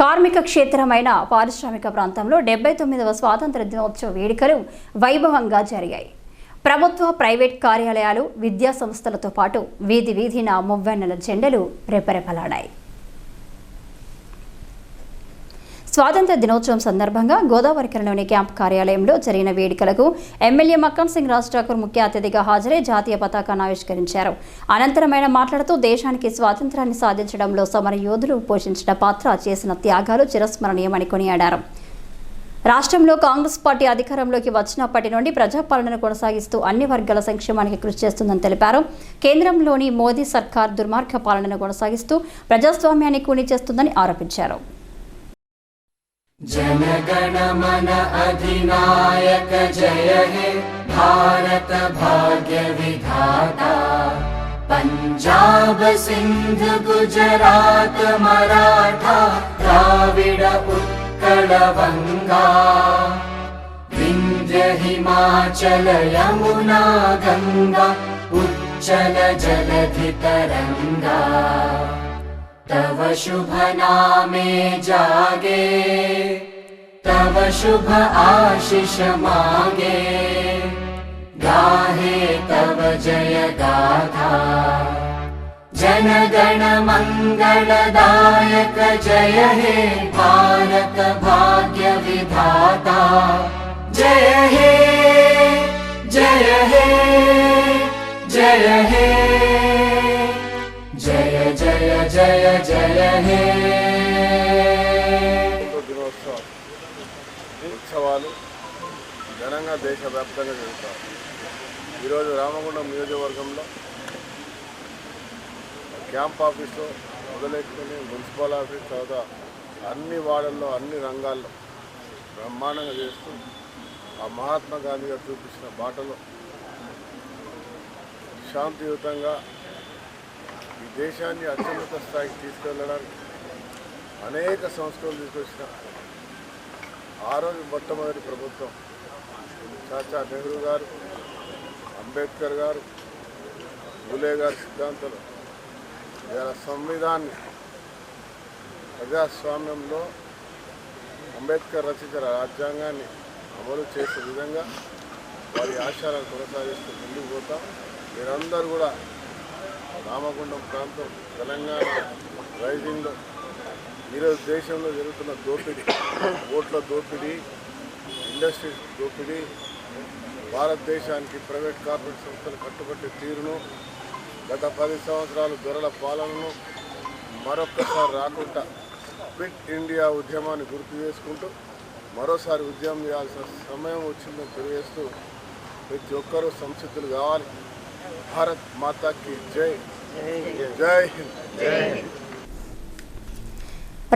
కార్మిక క్షేత్రమైన పారిశ్రామిక ప్రాంతంలో డెబ్బై తొమ్మిదవ స్వాతంత్ర దినోత్సవ వేడుకలు వైభవంగా జరిగాయి. ప్రభుత్వ ప్రైవేట్ కార్యాలయాలు విద్యా సంస్థలతో పాటు వీధి వీధిన మువ్వెన్నెల జెండలు రెపరెపలాడాయి. స్వాతంత్ర దినోత్సవం సందర్భంగా గోదావరికరలోని క్యాంప్ కార్యాలయంలో జరిగిన వేడుకలకు ఎమ్మెల్యే మక్కన్ సింగ్ రాజ్ ఠాకూర్ ముఖ్య అతిథిగా హాజరై జాతీయ పతాకాన్ని ఆవిష్కరించారు. అనంతరం ఆయన మాట్లాడుతూ దేశానికి స్వాతంత్రాన్ని సాధించడంలో సమర యోధులు పోషించిన పాత్ర చేసిన త్యాగాలు చిరస్మరణీయమని కొనియాడారు. రాష్ట్రంలో కాంగ్రెస్ పార్టీ అధికారంలోకి వచ్చినప్పటి నుండి ప్రజాపాలనను కొనసాగిస్తూ అన్ని వర్గాల సంక్షేమానికి కృషి చేస్తుందని తెలిపారు. కేంద్రంలోని మోదీ సర్కార్ దుర్మార్గ పాలనను కొనసాగిస్తూ ప్రజాస్వామ్యాన్ని కూని చేస్తుందని ఆరోపించారు. जनगण मन अधिनायक जय हे। भारत भाग्य विधाता। पञ्जाब सिन्ध गुजरात मराठा द्राविड वङ्गा विन्ध्य हिमाचल यमुना गङ्गा उच्चल जलधि तरङ्गा तव शुभ नामे जागे तव शुभ आशिष मागे। गाहे तव जय गाथा जनगण मङ्गलदायक जय हे भारत भाग्य विधाता। जय हे जय हे जय हे జయ జయ హే ఉత్సవాలు ఘనంగా దేశవ్యాప్తంగా జరుగుతారు ఈరోజు రామగుండం నియోజకవర్గంలో క్యాంప్ ఆఫీస్లో మొదలెట్టుకుని మున్సిపల్ ఆఫీస్ తర్వాత అన్ని వార్డుల్లో అన్ని రంగాల్లో బ్రహ్మాండంగా చేస్తూ ఆ మహాత్మా గాంధీ గారు చూపించిన బాటలో శాంతియుతంగా ఈ దేశాన్ని అత్యున్నత స్థాయికి తీసుకెళ్ళడానికి అనేక సంస్థలు తీసుకొచ్చిన ఆ రోజు మొట్టమొదటి ప్రభుత్వం చాచా నెహ్రూ గారు అంబేద్కర్ గారు బులే గారి సిద్ధాంతాలు ఇలా సంవిధాన్ని ప్రజాస్వామ్యంలో అంబేద్కర్ రచించిన రాజ్యాంగాన్ని అమలు చేసే విధంగా వారి ఆశయాలను కొనసాగిస్తూ ముందుకు పోతాం. మీరందరూ కూడా రామగుండం ప్రాంతం తెలంగాణ రైజింగ్లో ఈరోజు దేశంలో జరుగుతున్న దోపిడీ ఓట్ల దోపిడీ ఇండస్ట్రీస్ దోపిడీ భారతదేశానికి ప్రైవేట్ కార్పొరేట్ సంస్థలు కట్టుబట్టే తీరును గత పది సంవత్సరాలు దొరల పాలనను మరొక్కసారి రాకుండా క్విట్ ఇండియా ఉద్యమాన్ని గుర్తు చేసుకుంటూ మరోసారి ఉద్యమం చేయాల్సిన సమయం వచ్చిందని తెలియజేస్తూ ప్రతి ఒక్కరూ సంసిద్ధులు కావాలి. భారత్ మాతాకి జై.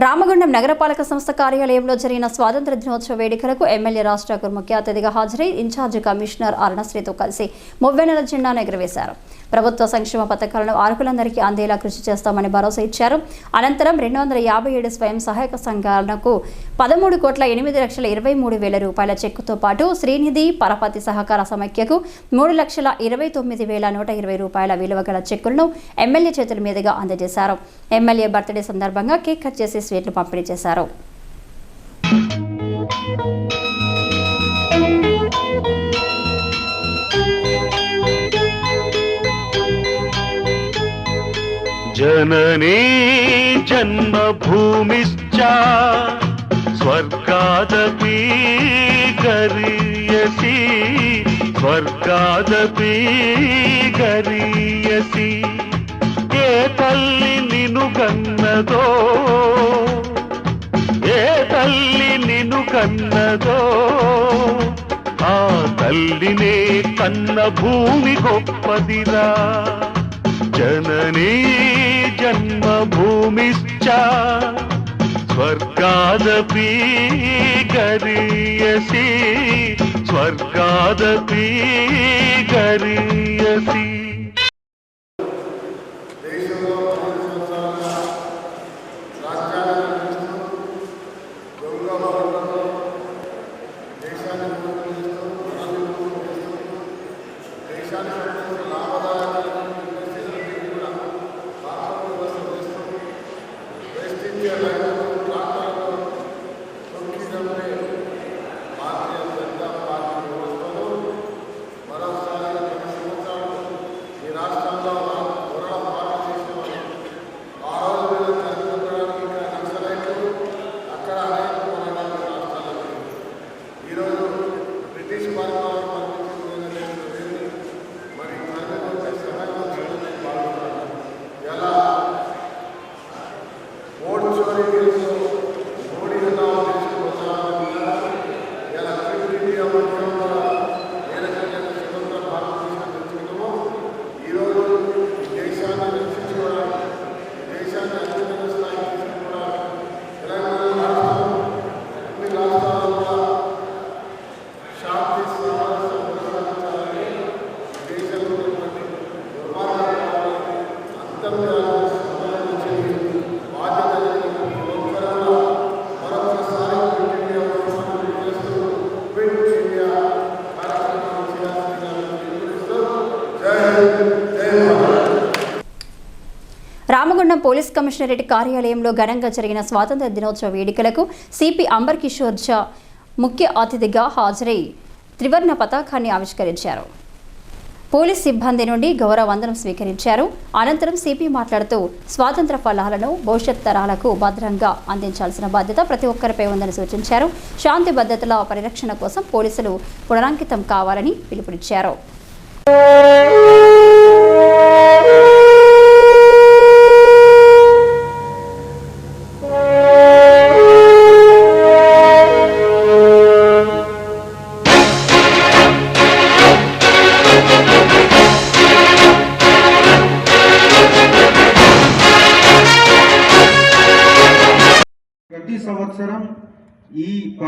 రామగుండం నగరపాలక సంస్థ కార్యాలయంలో జరిగిన స్వాతంత్ర దినోత్సవ వేడుకలకు ఎమ్మెల్యే రాజ్ ఠాకూర్ ముఖ్య అతిథిగా హాజరై ఇన్ఛార్జి కమిషనర్ అరుణశ్రీతో కలిసి మువ్వెన్నెల జెండాను ఎగురవేశారు. ప్రభుత్వ సంక్షేమ పథకాలను అర్హులందరికీ అందేలా కృషి చేస్తామని భరోసా ఇచ్చారు. అనంతరం రెండు వందల యాభై ఏడు స్వయం సహాయక సంఘాలకు పదమూడు కోట్ల ఎనిమిది లక్షల ఇరవై మూడు వేల రూపాయల చెక్కుతో పాటు శ్రీనిధి పరపతి సహకార సమైక్యకు మూడు లక్షల ఇరవై తొమ్మిది వేల నూట ఇరవై రూపాయల విలువ గల చెక్కులను ఎమ్మెల్యే చేతుల మీదుగా అందజేశారు. ఎమ్మెల్యే బర్త్డే సందర్భంగా కేక్ కట్ చేసి స్వీట్లు పంపిణీ చేశారు. జననీ జన్మభూమిశ్చ స్వర్గాదీ గరీయసి స్వర్గాదీ గరీయసి ఏ తల్లి నిను కన్నదో ఏ తల్లి నిను కన్నదో ఆ తల్లినే కన్న భూమి గొప్పదిరా జననీ జన్మభూమిశ్చ స్వర్గాదపి గరీయసి స్వర్గాదపి గరీయసి దేశంలో ఐదు పోలీస్ కమిషనరేట్ కార్యాలయంలో ఘనంగా జరిగిన స్వాతంత్ర దినోత్సవ వేడుకలకు సిపి అంబర్ కిషోర్ ఝా ముఖ్య అతిథిగా హాజరై త్రివర్ణ పతాకాన్ని ఆవిష్కరించారు. పోలీస్ సిబ్బంది నుండి గౌరవ వందనం స్వీకరించారు. అనంతరం సిపి మాట్లాడుతూ స్వాతంత్ర ఫలాలను భవిష్యత్ తరాలకు భద్రంగా అందించాల్సిన బాధ్యత ప్రతి ఒక్కరిపై ఉందని సూచించారు. శాంతి భద్రతల పరిరక్షణ కోసం పోలీసులు పునరాంకితం కావాలని పిలుపునిచ్చారు.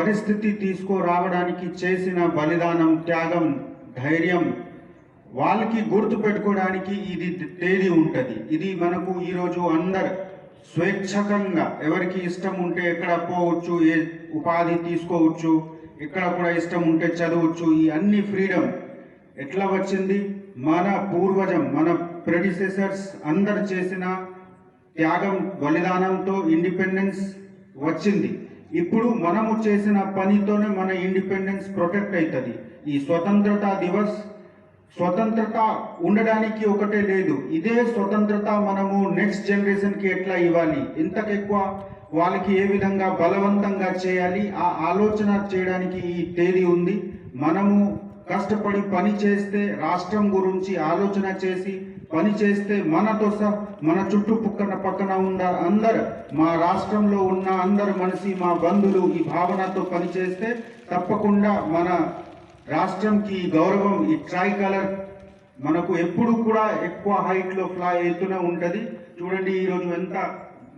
పరిస్థితి తీసుకురావడానికి చేసిన బలిదానం త్యాగం ధైర్యం వాళ్ళకి గుర్తు పెట్టుకోవడానికి ఇది తేదీ ఉంటుంది. ఇది మనకు ఈరోజు అందరు స్వేచ్ఛకంగా ఎవరికి ఇష్టం ఉంటే ఎక్కడ పోవచ్చు ఏ ఉపాధి తీసుకోవచ్చు ఎక్కడ కూడా ఇష్టం ఉంటే చదవచ్చు ఈ అన్ని ఫ్రీడమ్ ఎట్లా వచ్చింది? మన పూర్వజం మన ప్రెడిసెసర్స్ అందరు చేసిన త్యాగం బలిదానంతో ఇండిపెండెన్స్ వచ్చింది. ఇప్పుడు మనము చేసిన పనితోనే మన ఇండిపెండెన్స్ ప్రొటెక్ట్ అవుతుంది ఈ స్వతంత్రత దివస్ స్వతంత్రత ఉండడానికి ఒకటే లేదు. ఇదే స్వతంత్రత మనము నెక్స్ట్ జనరేషన్కి ఎట్లా ఇవ్వాలి? ఇంతకెక్కువ వాళ్ళకి ఏ విధంగా బలవంతంగా చేయాలి? ఆ ఆలోచన చేయడానికి ఈ తేదీ ఉంది. మనము కష్టపడి పని చేస్తే రాష్ట్రం గురించి ఆలోచన చేసి పని చేస్తే మనతో సహా మన చుట్టుపక్కల పక్కన ఉన్న అందరు మా రాష్ట్రంలో ఉన్న అందరు మనిషి మా బంధువులు ఈ భావనతో పనిచేస్తే తప్పకుండా మన రాష్ట్రంకి ఈ గౌరవం ఈ ట్రై కలర్ మనకు ఎప్పుడు కూడా ఎక్కువ హైట్లో ఫ్లై అవుతూనే ఉంటుంది. చూడండి ఈ రోజు ఎంత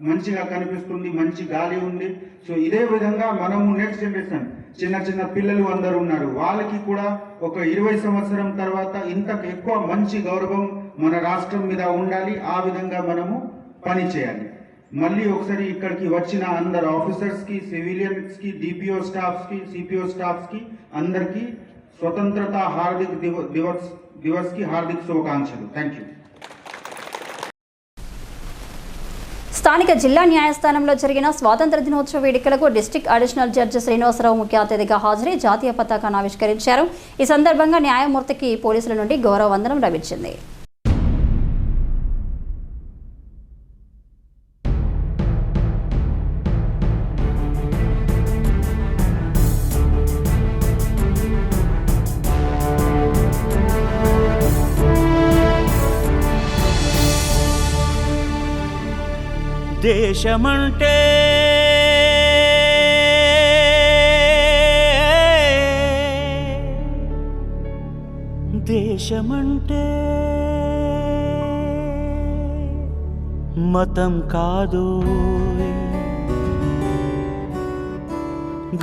మంచిగా కనిపిస్తుంది మంచి గాలి ఉంది. సో ఇదే విధంగా మనము నెక్స్ట్ జనరేషన్ చిన్న చిన్న పిల్లలు అందరు ఉన్నారు. వాళ్ళకి కూడా ఒక ఇరవై సంవత్సరం తర్వాత ఇంత ఎక్కువ మంచి గౌరవం మన రాష్ట్రం మీద ఉండాలి ఆ విధంగా మనము పనిచేయాలి మళ్ళీ ఒకసారి ఇక్కడికి వచ్చిన అందరు ఆఫీసర్స్కి సివిలియన్స్కి డిపిఓ స్టాఫ్స్కి సిపిఓ స్టాఫ్స్కి అందరికీ స్వతంత్రత హార్దిక్ దివ- దివస్ దివస్కి హార్దిక్ శుభాకాంక్షలు. థ్యాంక్ యూ స్థానిక జిల్లా న్యాయస్థానంలో జరిగిన స్వాతంత్ర దినోత్సవ వేడుకలకు డిస్టిక్ అడిషనల్ జడ్జి శ్రీనివాసరావు ముఖ్య అతిథిగా హాజరై జాతీయ పతాకాన్ని ఆవిష్కరించారు. ఈ సందర్భంగా న్యాయమూర్తికి పోలీసుల నుండి గౌరవ వందనం లభించింది. దేశమంటే దేశమంటే మతం కాదు.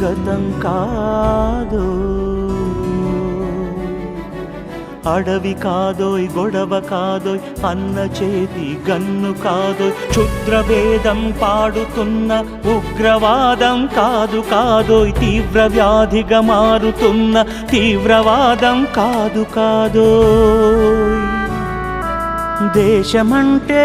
గతం కాదు. అడవి కాదోయ్ గొడవ కాదోయ్ అన్న చేతి గన్ను కాదోయ్. క్షుద్రభేదం పాడుతున్న ఉగ్రవాదం కాదు కాదోయ్ తీవ్ర వ్యాధిగా మారుతున్న తీవ్రవాదం కాదు కాదోయ్. దేశమంటే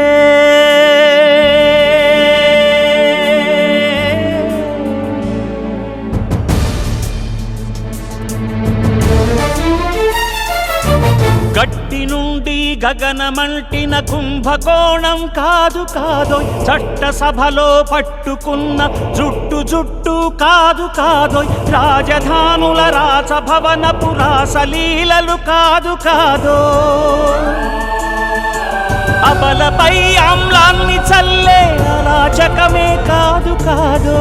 గగనమంటిన కుంభకోణం కాదు కాదోయ్ చట్ట సభలో పట్టుకున్న జుట్టు జుట్టు కాదు కాదోయ్ రాజధానుల రాసభవనపు రాసలీలలు కాదు కాదో. అబలపై ఆమ్లాన్ని చల్లే అరాచకమే కాదు కాదో.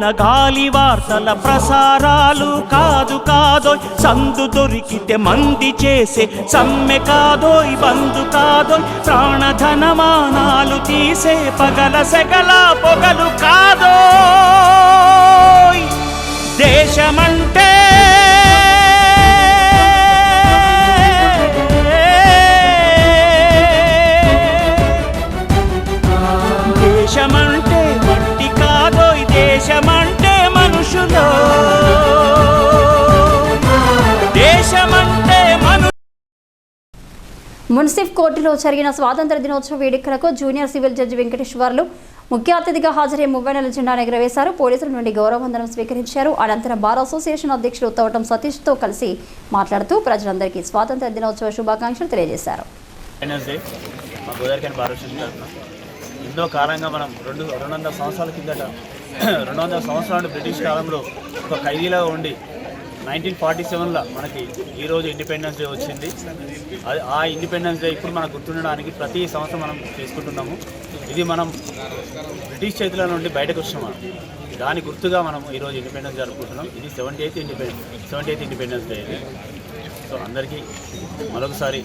తిన గాలి వార్తల ప్రసారాలు కాదు కాదోయ్. సందు దొరికితే మంది చేసే సమ్మె కాదోయ్ బందు కాదోయ్. ప్రాణధనమానాలు తీసే పగల సెగల పొగలు కాదోయ్. దేశమంటే మున్సిఫ్ కోర్టులో జరిగిన స్వాతంత్ర దినోత్సవ వేడుకలకు జూనియర్ సివిల్ జడ్జి వెంకటేశ్వర్లు ముఖ్య అతిథిగా హాజరై మువ్వెనెల జెండా ఎగరవేశారు. పోలీసుల నుండి గౌరవవందనం స్వీకరించారు. అనంతరం బార్ అసోసియేషన్ అధ్యక్షులు తోటం సతీష్తో కలిసి మాట్లాడుతూ ప్రజలందరికీ స్వాతంత్ర దినోత్సవ శుభాకాంక్షలు తెలియజేశారు. ఎంతో కాలంగా మనం రెండు రెండు వందల సంవత్సరాల కిందట రెండు వందల సంవత్సరాలు బ్రిటిష్ కాలంలో ఒక ఖైదీలాగా ఉండి నైన్టీన్ ఫార్టీ సెవెన్లో మనకి ఈరోజు ఇండిపెండెన్స్ డే వచ్చింది. అది ఆ ఇండిపెండెన్స్ డే ఇప్పుడు మనకు గుర్తుండడానికి ప్రతి సంవత్సరం మనం చేసుకుంటున్నాము. ఇది మనం బ్రిటిష్ చేతుల నుండి బయటకు వచ్చినాం దాని గుర్తుగా మనం ఈరోజు ఇండిపెండెన్స్ జరుపుకుంటున్నాం. ఇది seventy eighth independence seventy eighth independence day ఇది. సో అందరికీ మరొకసారి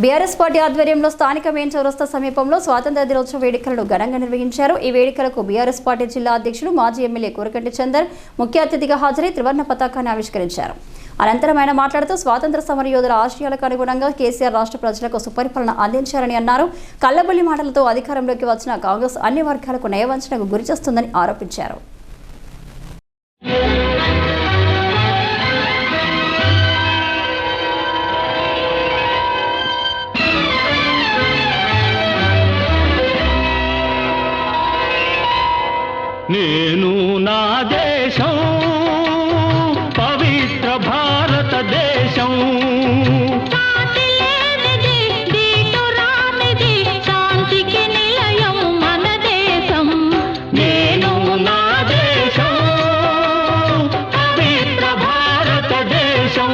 బీఆర్ఎస్ పార్టీ ఆధ్వర్యంలో స్థానిక మెయిన్ చౌరస్తా సమీపంలో స్వాతంత్ర దినోత్సవ వేడుకలను ఘనంగా నిర్వహించారు. ఈ వేడుకలకు బీఆర్ఎస్ పార్టీ జిల్లా అధ్యక్షులు మాజీ ఎమ్మెల్యే కోరకంటి చందర్ ముఖ్య అతిథిగా హాజరై త్రివర్ణ పతాకాన్ని ఆవిష్కరించారు. అనంతరం ఆయన మాట్లాడుతూ స్వాతంత్ర సమర యోధుల ఆశయాలకు అనుగుణంగా కేసీఆర్ రాష్ట్ర ప్రజలకు సుపరిపాలన అందించారని అన్నారు. కల్లబొల్లి మాటలతో అధికారంలోకి వచ్చిన కాంగ్రెస్ అన్ని వర్గాలకు నయవంచనకు గురిచేస్తుందని ఆరోపించారు. నేను నా దేశం పవిత్ర భారతదేశం శాంతిలేనిది, దీటురానిది, శాంతికి నిలయం మన దేశం. నేను నా దేశం పవిత్ర భారతదేశం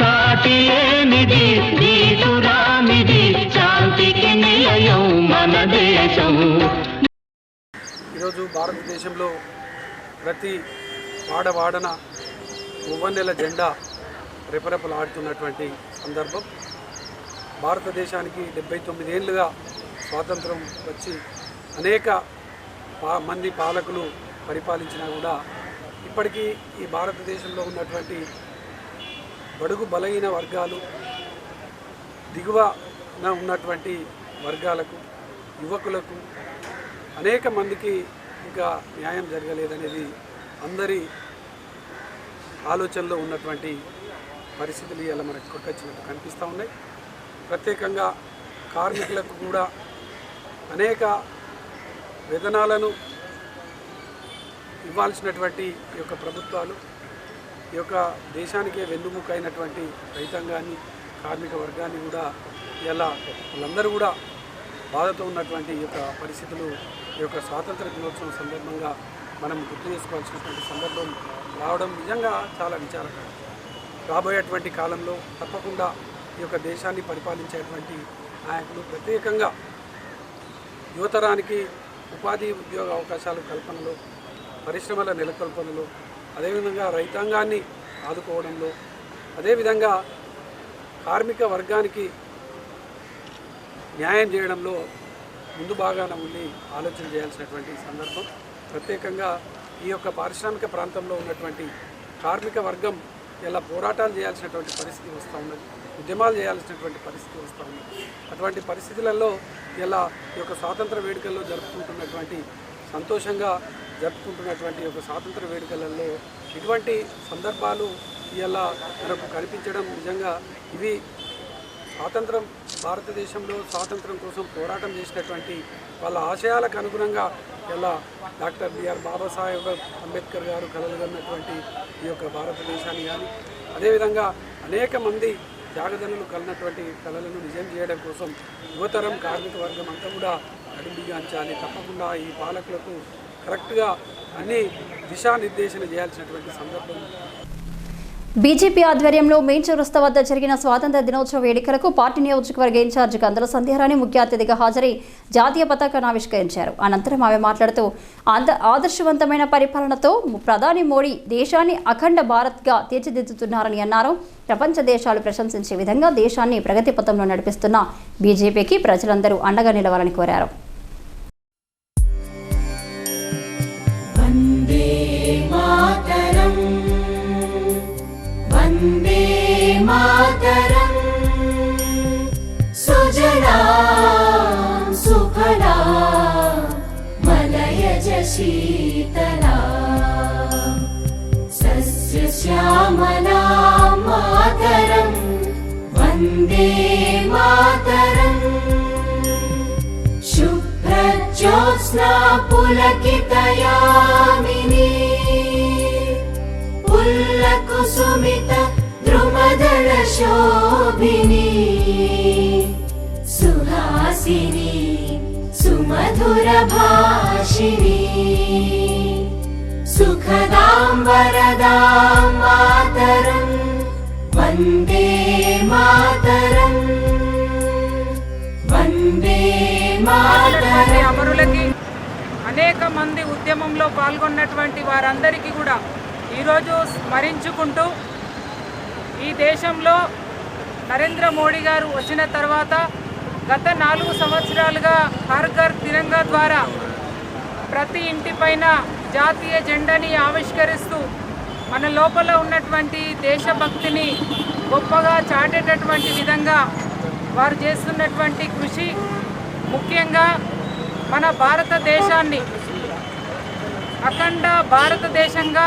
సాటి లేనిది దీటురానిది శాంతికి నిలయం మన దేశం. ఈరోజు భారతదేశంలో ప్రతి వాడవాడన మువ్వన్నెల జెండా రెపరెపలాడుతున్నటువంటి సందర్భం. భారతదేశానికి డెబ్బై తొమ్మిదేళ్ళుగా స్వాతంత్రం వచ్చి అనేక పా మంది పాలకులు పరిపాలించినా కూడా ఇప్పటికీ ఈ భారతదేశంలో ఉన్నటువంటి బడుగు బలహీన వర్గాలు దిగువన ఉన్నటువంటి వర్గాలకు యువకులకు అనేక మందికి సరిగ్గా న్యాయం జరగలేదనేది అందరి ఆలోచనలో ఉన్నటువంటి పరిస్థితులు ఇలా మనకు కొట్టొచ్చినట్టు కనిపిస్తూ ఉన్నాయి. ప్రత్యేకంగా కార్మికులకు కూడా అనేక వేతనాలను ఇవ్వాల్సినటువంటి ఈ యొక్క ప్రభుత్వాలు ఈ యొక్క దేశానికే వెన్నుముక అయినటువంటి రైతాంగాన్ని కార్మిక వర్గాన్ని కూడా ఇలా వాళ్ళందరూ కూడా బాధతో ఉన్నటువంటి ఈ యొక్క పరిస్థితులు ఈ యొక్క స్వాతంత్ర దినోత్సవం సందర్భంగా మనం గుర్తు చేసుకోవాల్సినటువంటి సందర్భం రావడం నిజంగా చాలా విచారకరం. రాబోయేటువంటి కాలంలో తప్పకుండా ఈ యొక్క దేశాన్ని పరిపాలించేటువంటి నాయకులు ప్రత్యేకంగా యువతరానికి ఉపాధి ఉద్యోగ అవకాశాలు కల్పనలో పరిశ్రమల నెలకొల్పనలో అదేవిధంగా రైతాంగాన్ని ఆదుకోవడంలో అదేవిధంగా కార్మిక వర్గానికి న్యాయం చేయడంలో ముందు భాగాన ఉండి ఆలోచన చేయాల్సినటువంటి సందర్భం. ప్రత్యేకంగా ఈ యొక్క పారిశ్రామిక ప్రాంతంలో ఉన్నటువంటి కార్మిక వర్గం ఇలా పోరాటాలు చేయాల్సినటువంటి పరిస్థితి వస్తూ ఉన్నది ఉద్యమాలు చేయాల్సినటువంటి పరిస్థితి వస్తూ ఉన్నది. అటువంటి పరిస్థితులలో ఇలా ఈ యొక్క స్వాతంత్ర వేడుకల్లో జరుపుకుంటున్నటువంటి సంతోషంగా జరుపుకుంటున్నటువంటి యొక్క స్వాతంత్ర వేడుకలలో ఇటువంటి సందర్భాలు ఇలా మనకు కనిపించడం నిజంగా ఇవి స్వాతంత్రం భారతదేశంలో స్వాతంత్రం కోసం పోరాటం చేసినటువంటి వాళ్ళ ఆశయాలకు అనుగుణంగా ఇలా డాక్టర్ బిఆర్ బాబాసాహెబ్ అంబేద్కర్ గారు కలలుగన్నటువంటి ఈ యొక్క భారతదేశాన్ని కానీ అదేవిధంగా అనేక మంది త్యాగదనులు కలిగినటువంటి కళలను నిజం చేయడం కోసం యువతరం కార్మిక వర్గం అంతా కూడా అడుగుగాంచాలి తప్పకుండా ఈ పాలకులకు కరెక్ట్గా అన్ని దిశానిర్దేశన చేయాల్సినటువంటి సందర్భం. బీజేపీ ఆధ్వర్యంలో మెయిన్ చౌరస్తా వద్ద జరిగిన స్వాతంత్ర దినోత్సవ వేడుకలకు పార్టీ నియోజకవర్గ ఇన్ఛార్జి గంధల సంధ్యారాణి ముఖ్య అతిథిగా హాజరై జాతీయ పతాకాన్ని ఆవిష్కరించారు. అనంతరం ఆమె మాట్లాడుతూ ఆదర్శవంతమైన పరిపాలనతో ప్రధాని మోడీ దేశాన్ని అఖండ భారత్గా తీర్చిదిద్దుతున్నారని అన్నారు. ప్రపంచ దేశాలు ప్రశంసించే విధంగా దేశాన్ని ప్రగతి పథంలో నడిపిస్తున్న బీజేపీకి ప్రజలందరూ అండగా నిలవాలని కోరారు. मातरम्। सुजला सुफला मलयज शीतला सस्यश्यामला मातरम् वन्दे वन्दे मातरम्। शुभ्रज्योत्स्ना पुलकितयामिनी पुल्लकुसुमित द्रुमदलशोभिनी सुहासिनी सुमधुरभाषिणी सुखदां वरदां मातरम् वन्दे मातरम् वन्दे ఉన్నటువంటి मातरम् అమరులకి అనేక మంది ఉద్యమంలో పాల్గొన్నటువంటి వారందరికీ కూడా ఈరోజు స్మరించుకుంటూ ఈ దేశంలో నరేంద్ర మోడీ గారు వచ్చిన తర్వాత గత నాలుగు సంవత్సరాలుగా హర్ ఘర్ తిరంగా ద్వారా ప్రతి ఇంటిపైన జాతీయ జెండాని ఆవిష్కరిస్తూ మన లోపల ఉన్నటువంటి దేశభక్తిని గొప్పగా చాటేటటువంటి విధంగా వారు చేస్తున్నటువంటి కృషి ముఖ్యంగా మన భారతదేశాన్ని అఖండ భారతదేశంగా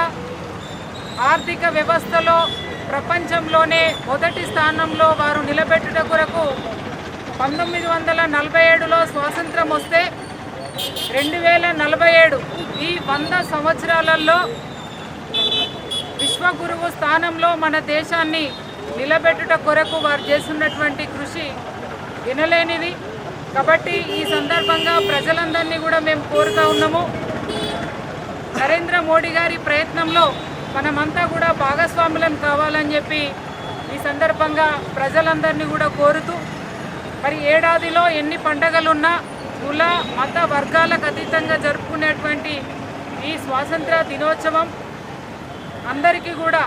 ఆర్థిక వ్యవస్థలో ప్రపంచంలోనే మొదటి స్థానంలో వారు నిలబెట్టుట కొరకు పంతొమ్మిది వందల నలభై ఏడులో స్వాతంత్రం వస్తే రెండు వేల నలభై ఏడు ఈ వంద సంవత్సరాలలో విశ్వగురువు స్థానంలో మన దేశాన్ని నిలబెట్టుట కొరకు వారు చేస్తున్నటువంటి కృషి వినలేనిది. కాబట్టి ఈ సందర్భంగా ప్రజలందరినీ కూడా మేము కోరుతా ఉన్నాము. నరేంద్ర మోడీ గారి ప్రయత్నంలో మనమంతా కూడా భాగస్వాములం కావాలని చెప్పి ఈ సందర్భంగా ప్రజలందరినీ కూడా కోరుతూ మరి ఏడాదిలో ఎన్ని పండగలున్నా కుల మత వర్గాలకు అతీతంగా జరుపుకునేటువంటి ఈ స్వాతంత్ర దినోత్సవం అందరికీ కూడా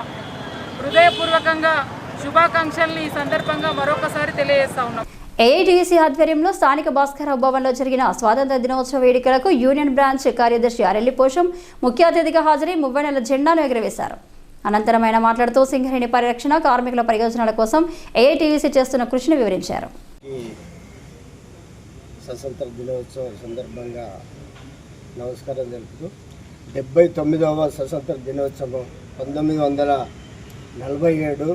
హృదయపూర్వకంగా శుభాకాంక్షల్ని ఈ సందర్భంగా మరొకసారి తెలియజేస్తా ఉన్నాం. ఏఐటీసీ ఆధ్వర్యంలో స్థానిక భాస్కరరావు భవన్లో జరిగిన స్వాతంత్ర దినోత్సవ వేడుకలకు యూనియన్ బ్రాంచ్ కార్యదర్శి అరెల్లి పోషం ముఖ్య అతిథిగా హాజరై మువ్వనెల జెండాను ఎగురవేశారు. అనంతరం ఆయన మాట్లాడుతూ సింగరేణి పరిరక్షణ కార్మికుల ప్రయోజనాల కోసం ఏఐటీసీ చేస్తున్న కృషిని వివరించారు. స్వతంత్ర దినోత్సవం సందర్భంగా నమస్కారం తెలుపుతూ డెబ్బై తొమ్మిదవ స్వతంత్ర దినోత్సవం పంతొమ్మిది వందల నలభై ఏడు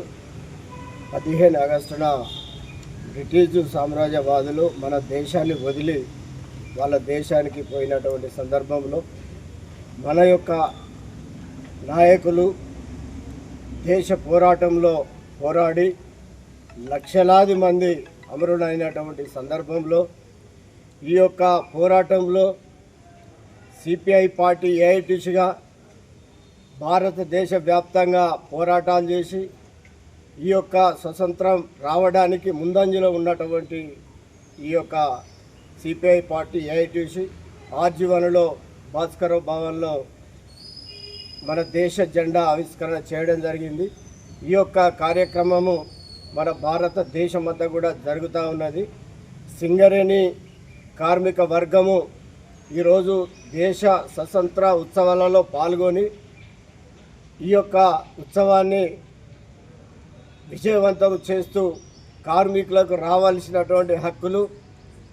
పదిహేను ఆగస్టున బ్రిటిష్ సామ్రాజ్యవాదులు మన దేశాన్ని వదిలి వాళ్ళ దేశానికి పోయినటువంటి సందర్భంలో మన యొక్క నాయకులు దేశ పోరాటంలో పోరాడి లక్షలాది మంది అమరులైనటువంటి సందర్భంలో ఈ యొక్క పోరాటంలో సిపిఐ పార్టీ ఏఐటీసీగా భారతదేశ వ్యాప్తంగా పోరాటాలు చేసి ఈ యొక్క స్వతంత్రం రావడానికి ముందంజలో ఉన్నటువంటి ఈ యొక్క సిపిఐ పార్టీ ఏఐటీసీ ఆర్జీవన్లో భాస్కర భవన్లో మన దేశ జెండా ఆవిష్కరణ చేయడం జరిగింది. ఈ యొక్క కార్యక్రమము మన భారతదేశం అంతా కూడా జరుగుతూ ఉన్నది. సింగరేణి కార్మిక వర్గము ఈరోజు దేశ స్వతంత్ర ఉత్సవాలలో పాల్గొని ఈ యొక్క ఉత్సవాన్ని విజయవంతం చేస్తూ కార్మికులకు రావాల్సినటువంటి హక్కులు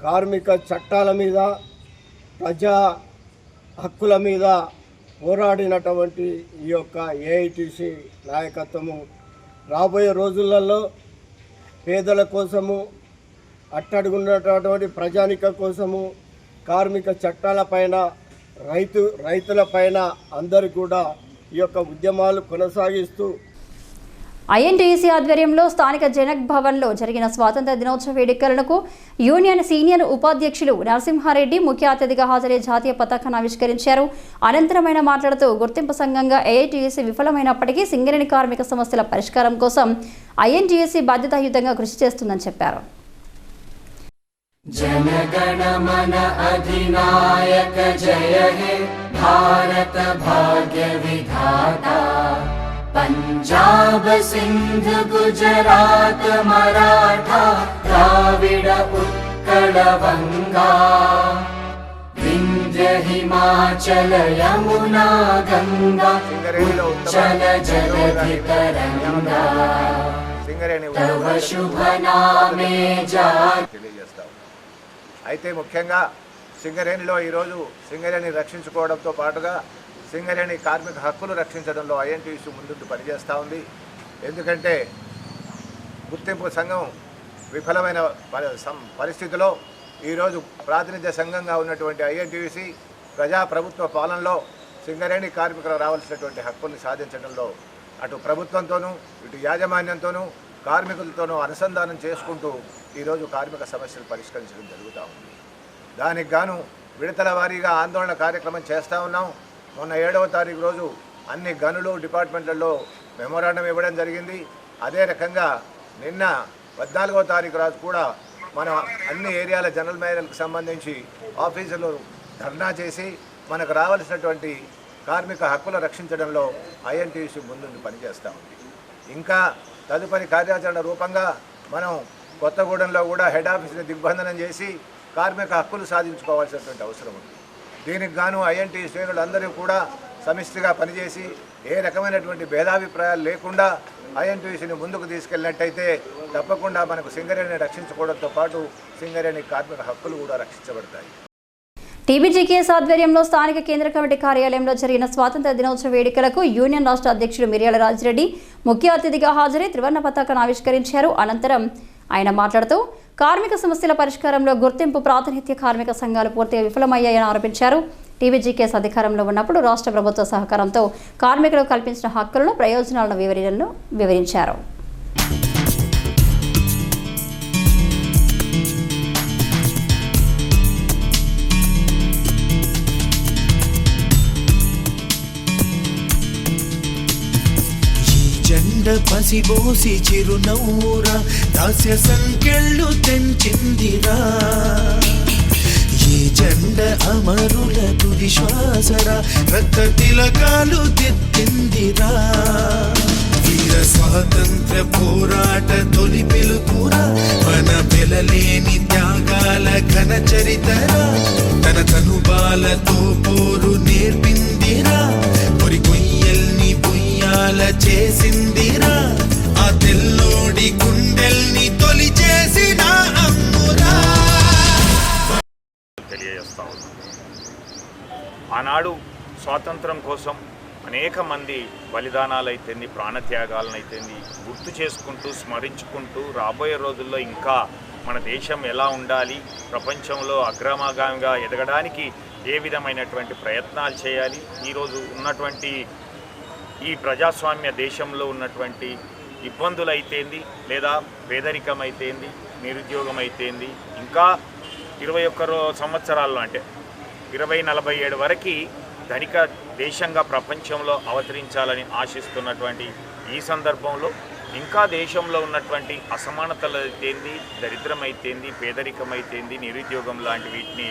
కార్మిక చట్టాల మీద ప్రజా హక్కుల మీద పోరాడినటువంటి ఈ యొక్క ఏఐటిసి నాయకత్వము. రాబోయే రోజులలో పేదల కోసము అట్టడుగున్నటువంటి ప్రజానిక కోసము కార్మిక చట్టాలపైన రైతు రైతులపైన అందరు కూడా ఈ యొక్క ఉద్యమాలు కొనసాగిస్తూ ఐఎన్టీసీ ఆధ్వర్యంలో స్థానిక జనక్ భవన్లో జరిగిన స్వాతంత్ర దినోత్సవ వేడుకలకు యూనియన్ సీనియర్ ఉపాధ్యక్షులు నరసింహారెడ్డి ముఖ్య అతిథిగా హాజరై జాతీయ పతాకాన్ని ఆవిష్కరించారు అనంతరం ఆయన మాట్లాడుతూ గుర్తింపు సంఘంగా ఏఐటీసీ విఫలమైనప్పటికీ సింగరేణి కార్మిక సమస్యల పరిష్కారం కోసం ఐఎన్టీసీ బాధ్యతాయుతంగా కృషి చేస్తుందని చెప్పారు जनगण मन अधिनायक जय हे भारत भाग्य विधाता पञ्जाब सिन्ध गुजरात मराठा द्राविड उत्कल वङ्गा विन्ध्य हिमाचल यमुना गङ्गा उच्चल जलधि तरङ्गा तव शुभ नामे जा తెలియజేస్తాం అయితే ముఖ్యంగా సింగరేణిలో ఈరోజు సింగరేణి రక్షించుకోవడంతో పాటుగా సింగరేణి కార్మిక హక్కులు రక్షించడంలో ఐఎన్టీసీ ముందుండి పనిచేస్తూ ఉంది. ఎందుకంటే గుర్తింపు సంఘం విఫలమైన సం- పరిస్థితిలో ఈరోజు ప్రాతినిధ్య సంఘంగా ఉన్నటువంటి ఐఎన్టీసీ ప్రజాప్రభుత్వ పాలనలో సింగరేణి కార్మికులు రావాల్సినటువంటి హక్కుల్ని సాధించడంలో అటు ప్రభుత్వంతోనూ ఇటు యాజమాన్యంతోనూ కార్మికులతోనూ అనుసంధానం చేసుకుంటూ ఈరోజు కార్మిక సమస్యలు పరిష్కరించడం జరుగుతూ ఉంది. దానికి గాను విడతల వారీగా ఆందోళన కార్యక్రమం చేస్తూ ఉన్నాం. మొన్న ఏడవ తారీఖు రోజు అన్ని గనులు డిపార్ట్మెంట్లలో మెమోరాండం ఇవ్వడం జరిగింది. అదే రకంగా నిన్న పద్నాలుగవ తారీఖు రోజు కూడా మనం అన్ని ఏరియాల జనరల్ మేనేజర్లకు సంబంధించి ఆఫీసులు ధర్నా చేసి మనకు రావాల్సినటువంటి కార్మిక హక్కులు రక్షించడంలో ఐఎన్టీసీ ముందుండి పనిచేస్తూ ఉంది. ఇంకా తదుపరి కార్యాచరణ రూపంగా మనం కొత్తగూడెంలో కూడా హెడ్ ఆఫీస్ని దిగ్బంధనం చేసి కార్మిక హక్కులు సాధించుకోవాల్సినటువంటి అవసరం ఉంది. దీనికి గాను ఐఎన్టీ శ్రేణులందరూ కూడా సమిష్టిగా పనిచేసి ఏ రకమైనటువంటి భేదాభిప్రాయాలు లేకుండా ఐఎన్టీసీని ముందుకు తీసుకెళ్ళినట్టయితే తప్పకుండా మనకు సింగరేణిని రక్షించుకోవడంతో పాటు సింగరేణి కార్మిక హక్కులు కూడా రక్షించబడతాయి. టీబీజీకేఎస్ ఆధ్వర్యంలో స్థానిక కేంద్ర కమిటీ కార్యాలయంలో జరిగిన స్వాతంత్ర దినోత్సవ వేడుకలకు యూనియన్ రాష్ట్ర అధ్యక్షుడు మిర్యాల రాజిరెడ్డి ముఖ్య అతిథిగా హాజరై త్రివర్ణ పతాకాన్ని ఆవిష్కరించారు. అనంతరం ఆయన మాట్లాడుతూ కార్మిక సమస్యల పరిష్కారంలో గుర్తింపు ప్రాతినిధ్య కార్మిక సంఘాలు పూర్తిగా విఫలమయ్యాయని ఆరోపించారు. టీబీజీకేఎస్ అధికారంలో ఉన్నప్పుడు రాష్ట్ర ప్రభుత్వ సహకారంతో కార్మికులకు కల్పించిన హక్కులను ప్రయోజనాలను వివరణను వివరించారు. పసిబోసి చిరునవ్వురా. దాస్య సంకెళ్ళు తెంచిందిరా. ఈ జెండ అమరుల తుది శ్వాసరా రక్త తిలకాలు దిద్దిందిరా వీర స్వాతంత్ర పోరాట తొలి పిలుపురా. మన పిలలేని త్యాగాల ఘన చరితరా. తన తనుబాలతో పో బుయ్యాల చేసిందిరా. ఆ తెల్లోడి గుండెల్ని తొలి చేసిన అమ్మురా. తెలియజేస్తా ఆనాడు స్వాతంత్రం కోసం అనేక మంది బలిదానాలైతేంది ప్రాణత్యాగాలనైతేంది గుర్తు చేసుకుంటూ స్మరించుకుంటూ రాబోయే రోజుల్లో ఇంకా మన దేశం ఎలా ఉండాలి ప్రపంచంలో అగ్రమాగామిగా ఎదగడానికి ఏ విధమైనటువంటి ప్రయత్నాలు చేయాలి ఈరోజు ఉన్నటువంటి ఈ ప్రజాస్వామ్య దేశంలో ఉన్నటువంటి ఇబ్బందులు అయితేంది లేదా పేదరికం అయితేంది నిరుద్యోగం అయితేంది ఇంకా ఇరవై ఒక్క సంవత్సరాల్లో అంటే ఇరవై నలభై ఏడు వరకు ధనిక దేశంగా ప్రపంచంలో అవతరించాలని ఆశిస్తున్నటువంటి ఈ సందర్భంలో ఇంకా దేశంలో ఉన్నటువంటి అసమానతలు అయితేంది దరిద్రం అయితేంది పేదరికం అయితేంది నిరుద్యోగం లాంటి వీటిని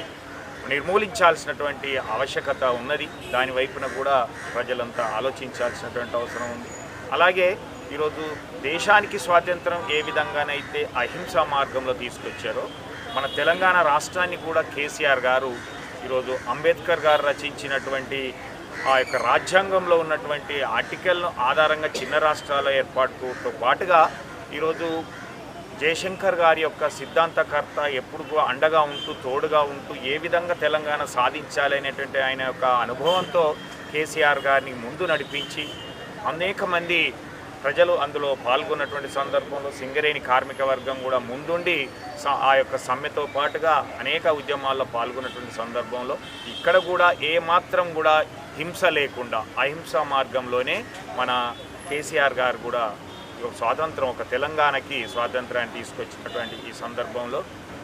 నిర్మూలించాల్సినటువంటి ఆవశ్యకత ఉన్నది. దాని వైపున కూడా ప్రజలంతా ఆలోచించాల్సినటువంటి అవసరం ఉంది. అలాగే ఈరోజు దేశానికి స్వాతంత్రం ఏ విధంగానైతే అహింసా మార్గంలో తీసుకొచ్చారో మన తెలంగాణ రాష్ట్రాన్ని కూడా కేసీఆర్ గారు ఈరోజు అంబేద్కర్ గారు రచించినటువంటి ఆ యొక్క రాజ్యాంగంలో ఉన్నటువంటి ఆర్టికల్ను ఆధారంగా చిన్న రాష్ట్రాల ఏర్పాటుతో పాటుగా ఈరోజు జయశంకర్ గారి యొక్క సిద్ధాంతకర్త ఎప్పుడు అండగా ఉంటూ తోడుగా ఉంటూ ఏ విధంగా తెలంగాణ సాధించాలి అనేటువంటి ఆయన యొక్క అనుభవంతో కేసీఆర్ గారిని ముందు నడిపించి అనేక మంది ప్రజలు అందులో పాల్గొన్నటువంటి సందర్భంలో సింగరేణి కార్మిక వర్గం కూడా ముందుండి స- ఆ యొక్క సమ్మెతో పాటుగా అనేక ఉద్యమాల్లో పాల్గొన్నటువంటి సందర్భంలో ఇక్కడ కూడా ఏమాత్రం కూడా హింస లేకుండా అహింసా మార్గంలోనే మన కేసీఆర్ గారు కూడా స్వాతంత్రం ఒక తెలంగాణకి స్వాతంత్రాన్ని తీసుకొచ్చినటువంటి ఈ సందర్భంలో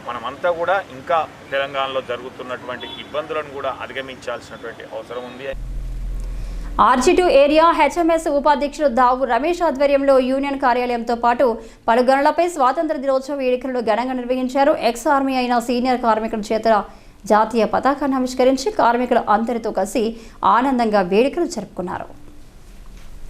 మనమంతా కూడా ఇంకా తెలంగాణలో జరుగుతున్నటువంటి ఇబ్బందులను కూడా అధిగమించాల్సినటువంటి అవసరం ఉంది. ఆర్జీ2 ఏరియా హెచ్ఎంఎస్ ఉపాధ్యక్షుడు దావు రమేష్ ఆధ్వర్యంలో యూనియన్ కార్యాలయంతో పాటు పలు గనులపై స్వాతంత్ర దినోత్సవ వేడుకలను ఘనంగా నిర్వహించారు. ఎక్స్ ఆర్మీ అయిన సీనియర్ కార్మికుల చేత జాతీయ పతాకాన్ని ఆవిష్కరించి కార్మికులు అందరితో కలిసి ఆనందంగా వేడుకలు జరుపుకున్నారు.